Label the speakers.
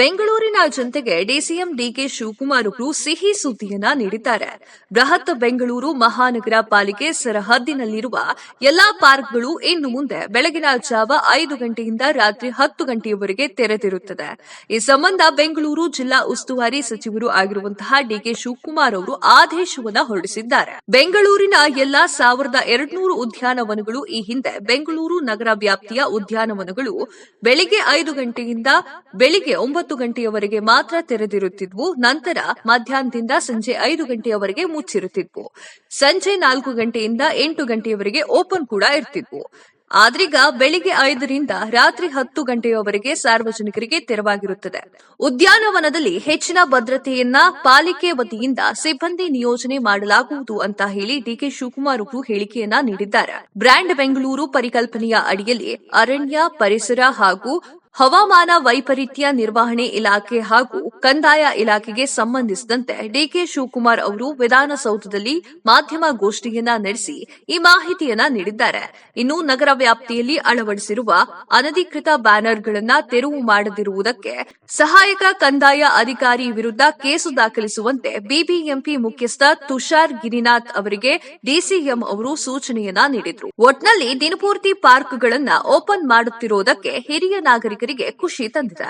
Speaker 1: ಬೆಂಗಳೂರಿನ ಜನತೆಗೆ DCM DK Shivakumar ಅವರು ಸಿಹಿ ಸುದ್ದಿಯನ್ನ ನೀಡಿದ್ದಾರೆ. ಬೃಹತ್ ಬೆಂಗಳೂರು ಮಹಾನಗರ ಪಾಲಿಕೆ ಸರಹದ್ದಿನಲ್ಲಿರುವ ಎಲ್ಲಾ ಪಾರ್ಕ್ಗಳು ಇನ್ನು ಮುಂದೆ ಬೆಳಗಿನ ಜಾವ ಐದು ಗಂಟೆಯಿಂದ ರಾತ್ರಿ ಹತ್ತು ಗಂಟೆಯವರೆಗೆ ತೆರೆದಿರುತ್ತದೆ. ಈ ಸಂಬಂಧ ಬೆಂಗಳೂರು ಜಿಲ್ಲಾ ಉಸ್ತುವಾರಿ ಸಚಿವರು ಆಗಿರುವಂತಹ ಡಿಕೆ ಶಿವಕುಮಾರ್ ಅವರು ಆದೇಶವನ್ನ ಹೊರಡಿಸಿದ್ದಾರೆ. ಬೆಂಗಳೂರಿನ ಎಲ್ಲಾ ಸಾವಿರದ ಎರಡ್ನೂರು ಉದ್ಯಾನವನಗಳು ಈ ಹಿಂದೆ ಬೆಂಗಳೂರು ನಗರ ವ್ಯಾಪ್ತಿಯ ಉದ್ಯಾನವನಗಳು ಬೆಳಿಗ್ಗೆ ಐದು ಗಂಟೆಯಿಂದ ಬೆಳಿಗ್ಗೆ ಒಂಬತ್ತು ಗಂಟೆಯವರೆಗೆ ಮಾತ್ರ ತೆರೆದಿರುತ್ತಿದ್ವು, ನಂತರ ಮಧ್ಯಾಹ್ನದಿಂದ ಸಂಜೆ ಐದು ಗಂಟೆಯವರೆಗೆ ಮುಚ್ಚಿರುತ್ತಿದ್ವು. ಸಂಜೆ ನಾಲ್ಕು ಗಂಟೆಯಿಂದ ಎಂಟು ಗಂಟೆಯವರೆಗೆ ಓಪನ್ ಕೂಡ ಇರ್ತಿದ್ವು. ಆದ್ರೀಗ ಬೆಳಿಗ್ಗೆ ಐದರಿಂದ ರಾತ್ರಿ ಹತ್ತು ಗಂಟೆಯವರೆಗೆ ಸಾರ್ವಜನಿಕರಿಗೆ ತೆರವಾಗಿರುತ್ತದೆ. ಉದ್ಯಾನವನದಲ್ಲಿ ಹೆಚ್ಚಿನ ಭದ್ರತೆಯನ್ನ ಪಾಲಿಕೆ ವತಿಯಿಂದ ಸಿಬ್ಬಂದಿ ನಿಯೋಜನೆ ಮಾಡಲಾಗುವುದು ಅಂತ ಹೇಳಿ ಡಿಕೆ ಶಿವಕುಮಾರ್ ಅವರು ಹೇಳಿಕೆಯನ್ನ ನೀಡಿದ್ದಾರೆ. ಬ್ರ್ಯಾಂಡ್ ಬೆಂಗಳೂರು ಪರಿಕಲ್ಪನೆಯ ಅಡಿಯಲ್ಲಿ ಅರಣ್ಯ, ಪರಿಸರ ಹಾಗೂ ಹವಾಮಾನ ವೈಪರೀತ್ಯ ನಿರ್ವಹಣೆ ಇಲಾಖೆ ಹಾಗೂ ಕಂದಾಯ ಇಲಾಖೆಗೆ ಸಂಬಂಧಿಸಿದಂತೆ ಡಿಕೆ ಶಿವಕುಮಾರ್ ಅವರು ವಿಧಾನಸೌಧದಲ್ಲಿ ಮಾಧ್ಯಮ ಗೋಷ್ಠಿಯನ್ನ ನಡೆಸಿ ಈ ಮಾಹಿತಿಯನ್ನ ನೀಡಿದ್ದಾರೆ. ಇನ್ನು ನಗರ ವ್ಯಾಪ್ತಿಯಲ್ಲಿ ಅಳವಡಿಸಿರುವ ಅನಧಿಕೃತ ಬ್ಯಾನರ್ಗಳನ್ನ ತೆರವು ಮಾಡದಿರುವುದಕ್ಕೆ ಸಹಾಯಕ ಕಂದಾಯ ಅಧಿಕಾರಿ ವಿರುದ್ಧ ಕೇಸು ದಾಖಲಿಸುವಂತೆ ಬಿಬಿಎಂಪಿ ಮುಖ್ಯಸ್ಥ ತುಷಾರ್ ಗಿರಿನಾಥ್ ಅವರಿಗೆ ಡಿಸಿಎಂ ಅವರು ಸೂಚನೆಯನ್ನ ನೀಡಿದ್ರು. ಒಟ್ನಲ್ಲಿ ದಿನಪೂರ್ತಿ ಪಾರ್ಕ್ಗಳನ್ನ ಓಪನ್ ಮಾಡುತ್ತಿರುವುದಕ್ಕೆ ಹಿರಿಯ ನಾಗರಿಕರಿಗೆ ಖುಷಿ ತಂದಿದೆ